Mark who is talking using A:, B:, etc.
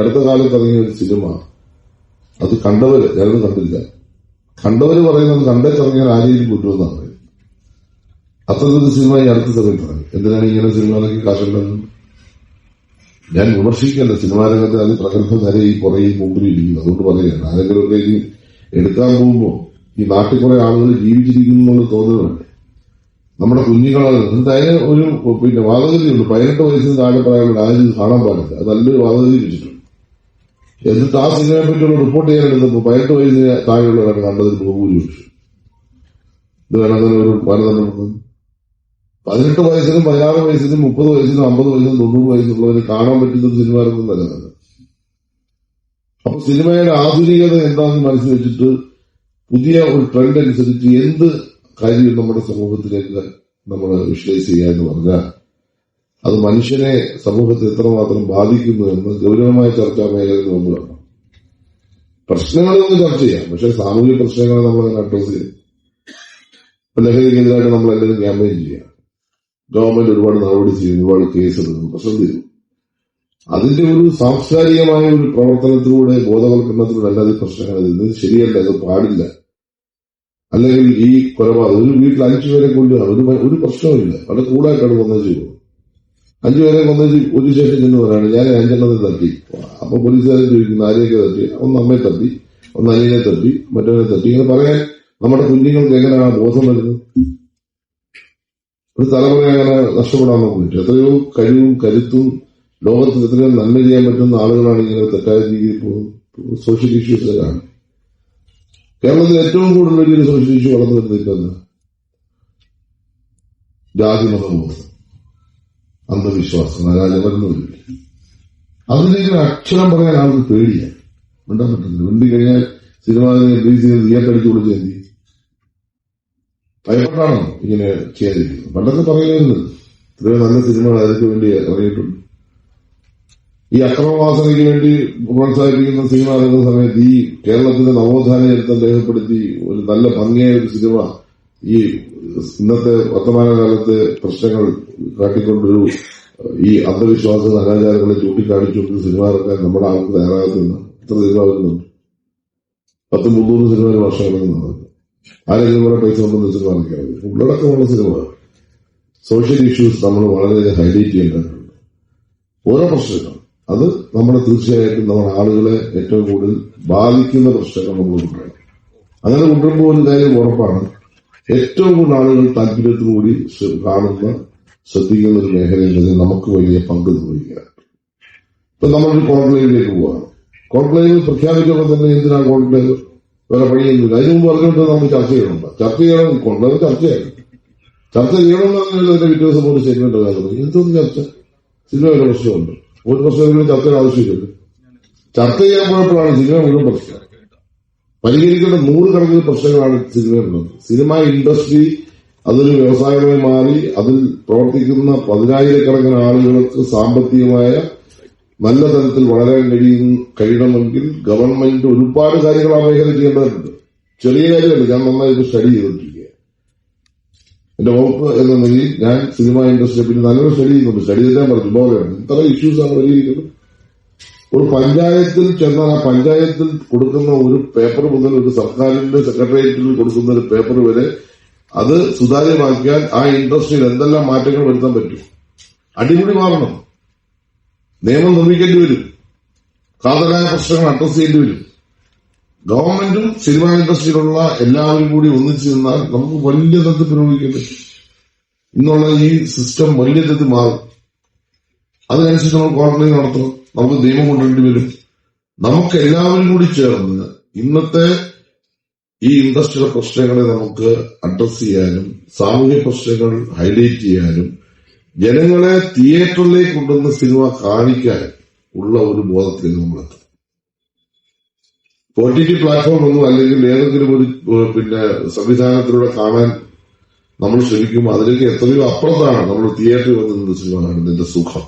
A: അടുത്ത കാലത്ത് ഇറങ്ങിയ ഒരു സിനിമ. അത് കണ്ടവര് ഞാനത് കണ്ടില്ല. കണ്ടവര് പറയുന്നത് കണ്ടിറങ്ങിയാൽ ആരെയും കൊല്ലുമെന്നാണ് പറയുന്നത് അത്തരത്തിലൊരു സിനിമ ഈ അടുത്ത സമയത്ത് ഇറങ്ങി എന്തിനാണ് ഇങ്ങനെ സിനിമ ഇറങ്ങി കാശുണ്ടെന്ന് ഞാൻ വിമർശിക്കല്ല സിനിമാ രംഗത്ത് അത് പ്രഗത്ഭ നിര ഈ പുറകെ മുമ്പിൽ ഇരിക്കുന്നു. അതുകൊണ്ട് പറയുകയാണ്. ആരെങ്കിലുമൊക്കെ ഇനി എടുക്കാൻ പോകുമ്പോൾ ഈ നാട്ടിൽ കുറെ ആളുകൾ ജീവിച്ചിരിക്കുന്നു എന്നുള്ള തോന്നലുണ്ട് നമ്മുടെ കുഞ്ഞുങ്ങളെ എന്തായാലും ഒരു പിന്നെ വാദഗതിയുണ്ട്. പതിനെട്ട് വയസ്സിന് താഴെ പറയാനുള്ള ആരും കാണാൻ പാടില്ല. അത് നല്ലൊരു വാദഗതി വെച്ചിട്ടുണ്ട്. എന്നിട്ട് ആ സിനിമയെ പറ്റിയുള്ള റിപ്പോർട്ട് ചെയ്യാനെടുത്തപ്പോൾ പതിനെട്ട് വയസ്സിന് താഴെയുള്ളവരാണ് കണ്ടതിൽ ബഹുഭൂരിപക്ഷം ഇത് വേണം അങ്ങനെ ഒരു മാനദണ്ഡം പതിനെട്ട് വയസ്സിനും പതിനാറ് വയസ്സിനും മുപ്പത് വയസ്സിനും അമ്പത് വയസ്സിനും തൊണ്ണൂറ് വയസ്സുള്ളവര് കാണാൻ പറ്റുന്ന ഒരു സിനിമ ഇറങ്ങും നല്ലതാണ് അപ്പൊ സിനിമയുടെ ആധുനികത എന്താണെന്ന് മനസ്സിൽ വെച്ചിട്ട് പുതിയ ഒരു ട്രെൻഡ് അനുസരിച്ച് എന്ത് കാര്യം നമ്മുടെ സമൂഹത്തിലേക്ക് നമ്മൾ വിഷ്വലൈസ് ചെയ്യുക എന്ന് പറഞ്ഞാൽ അത് മനുഷ്യനെ സമൂഹത്തിൽ എത്രമാത്രം ബാധിക്കുന്നു എന്ന് ഗൗരവമായ ചർച്ചാ മേഖലയിൽ കാണാം പ്രശ്നങ്ങളൊന്നും ചർച്ച ചെയ്യാം. പക്ഷെ സാമൂഹിക പ്രശ്നങ്ങൾ നമ്മൾ അഡ്രസ് ചെയ്യും. ലഹരിക്കെതിരായിട്ട് നമ്മൾ എല്ലാവരും ക്യാമ്പയിൻ ചെയ്യാം. ഗവൺമെന്റ് ഒരുപാട് നടപടി ചെയ്യും ഒരുപാട് കേസെടുക്കുന്നു പ്രശ്നം തീരും. അതിന്റെ ഒരു സാംസ്കാരികമായ ഒരു പ്രവർത്തനത്തിലൂടെ ബോധവൽക്കരണത്തിലൂടെ അല്ലാതെ പ്രശ്നങ്ങൾ ഇത് ശരിയല്ല ഇത് പാടില്ല. അല്ലെങ്കിൽ ഈ കൊലപാതകം ഒരു വീട്ടിൽ അഞ്ചു പേരെ കൊല്ലുക ഒരു ഒരു പ്രശ്നവുമില്ല. വളരെ കൂടായിട്ടാണ് വന്നത് ചെയ്തു അഞ്ചു പേരെ കൊന്നത് ഒരു ശേഷം ചെന്ന് പറയാണ് ഞാൻ അഞ്ചെണ്ണത്തെ തട്ടി. അപ്പൊ പോലീസുകാരൻ ചോദിക്കുന്നു ആരെയൊക്കെ തട്ടി? ഒന്ന് അമ്മയെ തട്ടി ഒന്ന് അനിയനെ തട്ടി മറ്റവനെ തട്ടി. ഇങ്ങനെ പറയാൻ നമ്മുടെ കുഞ്ഞുങ്ങൾക്ക് എങ്ങനെയാണ് ബോധം വരുന്നത്? ഒരു തലമുറ അങ്ങനെ നഷ്ടപ്പെടാൻ നോക്കിയിട്ട് എത്രയോ കഴിവും കരുത്തും ലോകത്തിൽ എത്രയോ നന്മ ചെയ്യാൻ പറ്റുന്ന ആളുകളാണ് ഇങ്ങനെ തെറ്റായ രീതിയിൽ പോകുന്നത് സോഷ്യൽ ഇഷ്യൂസിലാണ് കേരളത്തിൽ ഏറ്റവും കൂടുതൽ വലിയൊരു സോഷ്യൽ ഇഷ്യൂ വളർന്നു വരുന്നത് ജാതി മതബോധം അന്ധവിശ്വാസം അരാജമരുന്നില്ല അതിലേക്ക് അക്ഷരം പറയാൻ ആൾക്ക് പേടിയാണ് മിണ്ടാൻ പറ്റുന്നില്ല മിണ്ടി കഴിഞ്ഞാൽ സിനിമ റിലീസ് ചെയ്ത് തിയേറ്റർ അടിച്ചു എന്ത് ചെയ്യും? ഭയപ്പെട്ടാണോ ഇങ്ങനെ ചെയ്യാതിരിക്കുന്നത്? പണ്ടൊക്കെ പറയുന്നത് ഇത്രയോ നല്ല സിനിമകൾ അതിനു വേണ്ടി ഇറങ്ങിയിട്ടുണ്ട്. ഈ അക്രമവാസനയ്ക്ക് വേണ്ടി പ്രോത്സാഹിപ്പിക്കുന്ന സിനിമ ഇറങ്ങുന്ന സമയത്ത് ഈ കേരളത്തിന്റെ നവോത്ഥാന ചരിത്രം രേഖപ്പെടുത്തി ഒരു നല്ല ഭംഗിയായ ഒരു സിനിമ ഈ ഇന്നത്തെ വർത്തമാനകാലത്ത് പ്രശ്നങ്ങൾ കാട്ടിക്കൊണ്ടൊരു ഈ അന്ധവിശ്വാസ നഗാചാരങ്ങളെ ചൂണ്ടിക്കാണിച്ചുകൊണ്ട് സിനിമ ഇറക്കാൻ നമ്മുടെ ആൾക്ക് തയ്യാറാകുന്ന ഇത്ര സിനിമ വരുന്നുണ്ട്. പത്ത് മുന്നൂറ് സിനിമ ഒരു വർഷം ഇറങ്ങുന്നു ആരെങ്കിലും കൂടെ പൈസ കൊണ്ടുവന്ന സിനിമ ഇറക്കിയാണ് ഉള്ളടക്കമുള്ള സിനിമ. സോഷ്യൽ ഇഷ്യൂസ് നമ്മൾ വളരെ ഹൈലൈറ്റ് ചെയ്യേണ്ടതുണ്ട്. ഓരോ പ്രശ്നങ്ങൾ അത് നമ്മളെ തീർച്ചയായിട്ടും നമ്മുടെ ആളുകളെ ഏറ്റവും കൂടുതൽ ബാധിക്കുന്ന പ്രശ്നങ്ങൾ നമ്മൾ കൊണ്ടുവരണം. അങ്ങനെ കൊണ്ടുവരുമ്പോൾ ഒരു കാര്യം ഉറപ്പാണ്. ഏറ്റവും കൂടുതൽ ആളുകൾ താല്പര്യത്തോടുകൂടി കാണുന്ന ശ്രദ്ധിക്കുന്ന ഒരു മേഖലയിൽ നമുക്ക് വലിയ പങ്ക് നിർവഹിക്കാം. ഇപ്പൊ നമ്മളൊരു കോൺക്ലേവിലേക്ക് പോവാണ്. കോൺക്ലേവ് പ്രഖ്യാപിക്കുമ്പോൾ തന്നെ എന്തിനാണ് കോൺക്ലേവ്? വേറെ പണിയൊന്നുമില്ല അതിന് മുമ്പ് പറഞ്ഞുകൊണ്ട് നമുക്ക് ചർച്ച ചെയ്യണം ചർച്ച ചെയ്യണം. കോൺക്ലേവ് ചർച്ചയായി ചർച്ച ചെയ്യണമെന്നാണ് എന്റെ പിറ്റേ ദിവസം പോലും സ്റ്റേറ്റ്മെന്റ് കാര്യം എന്തോന്ന് ചർച്ച? സിനിമ ഒരു പ്രശ്നമുണ്ട്. ഒരു പ്രശ്നമെങ്കിലും ചർച്ചയുടെ ആവശ്യമില്ല. ചർച്ച ചെയ്യാൻ പോയപ്പോഴാണ് സിനിമ മുഴുവൻ പ്രശ്നം പരിഹരിക്കേണ്ട നൂറുകണക്കിന് പ്രശ്നങ്ങളാണ് സിനിമയിലുള്ളത് സിനിമ ഇൻഡസ്ട്രി അതൊരു വ്യവസായമായി മാറി അതിൽ പ്രവർത്തിക്കുന്ന പതിനായിരക്കണക്കിന് ആളുകൾക്ക് സാമ്പത്തികമായ നല്ല തരത്തിൽ വളരാൻ കഴിയും കഴിയണമെങ്കിൽ ഗവൺമെന്റ് ഒരുപാട് കാര്യങ്ങൾ ആ മേഖല ചെയ്യേണ്ടതുണ്ട്. ചെറിയ കാര്യമല്ല ഞാൻ നന്നായിട്ട് സ്റ്റഡി ചെയ്തോണ്ടിരിക്കുക എന്റെ വകുപ്പ് എന്ന നിലയിൽ ഞാൻ സിനിമ ഇൻഡസ്ട്രിയെ പിന്നെ നല്ലൊരു സ്റ്റഡി ചെയ്യുന്നുണ്ട്. സ്റ്റഡി ചെയ്യാൻ പറഞ്ഞു പോലെയാണ് ഇത്ര ഇഷ്യൂസ് ആണ് പരിഹരിക്കുന്നത്. ഒരു പഞ്ചായത്തിൽ ചെന്നാൽ ആ പഞ്ചായത്തിൽ കൊടുക്കുന്ന ഒരു പേപ്പർ മുതൽ ഒരു സർക്കാരിന്റെ സെക്രട്ടേറിയറ്റിൽ കൊടുക്കുന്ന ഒരു പേപ്പർ വരെ അത് സുതാര്യമാക്കിയാൽ ആ ഇൻഡസ്ട്രിയിൽ എന്തെല്ലാം മാറ്റങ്ങൾ വരുത്താൻ പറ്റും? അടിമുടി മാറണം. നിയമം നിർമ്മിക്കേണ്ടി വരും. കാതലായ പ്രശ്നങ്ങൾ അഡ്രസ് ചെയ്യേണ്ടി വരും. ഗവൺമെന്റും സിനിമ ഇൻഡസ്ട്രിയിലുള്ള എല്ലാവരും കൂടി ഒന്നിച്ചു നിന്നാൽ നമുക്ക് വലിയ തരത്തിൽ പുരോഗമിക്കാൻ ഇന്നുള്ള ഈ സിസ്റ്റം വലിയ തരത്തിൽ മാറും. അതിനനുസരിച്ച് നമ്മൾ ക്വാറന്റൈൻ നടത്തണം നമുക്ക് നിയമം കൊണ്ടുവരേണ്ടി വരും. നമുക്ക് എല്ലാവരും കൂടി ചേർന്ന് ഇന്നത്തെ ഈ ഇൻഡസ്ട്രിയുടെ പ്രശ്നങ്ങളെ നമുക്ക് അഡ്രസ് ചെയ്യാനും സാമൂഹ്യ പ്രശ്നങ്ങൾ ഹൈലൈറ്റ് ചെയ്യാനും ജനങ്ങളെ തിയേറ്ററിലേക്ക് കൊണ്ടുവന്ന് സിനിമ കാണിക്കാൻ ഉള്ള ഒരു ബോധത്തിലേക്ക് നമ്മൾ എത്തണം ഒ ടി ടി പ്ലാറ്റ്ഫോം ഒന്നും അല്ലെങ്കിൽ ഏതെങ്കിലും ഒരു പിന്നെ സംവിധാനത്തിലൂടെ കാണാൻ നമ്മൾ ശ്രമിക്കുമ്പോൾ അതിലേക്ക് എത്രയോ അപ്പുറത്താണ് നമ്മൾ തിയേറ്ററിൽ വന്ന് സിനിമ കാണുന്നതിന്റെ സുഖം.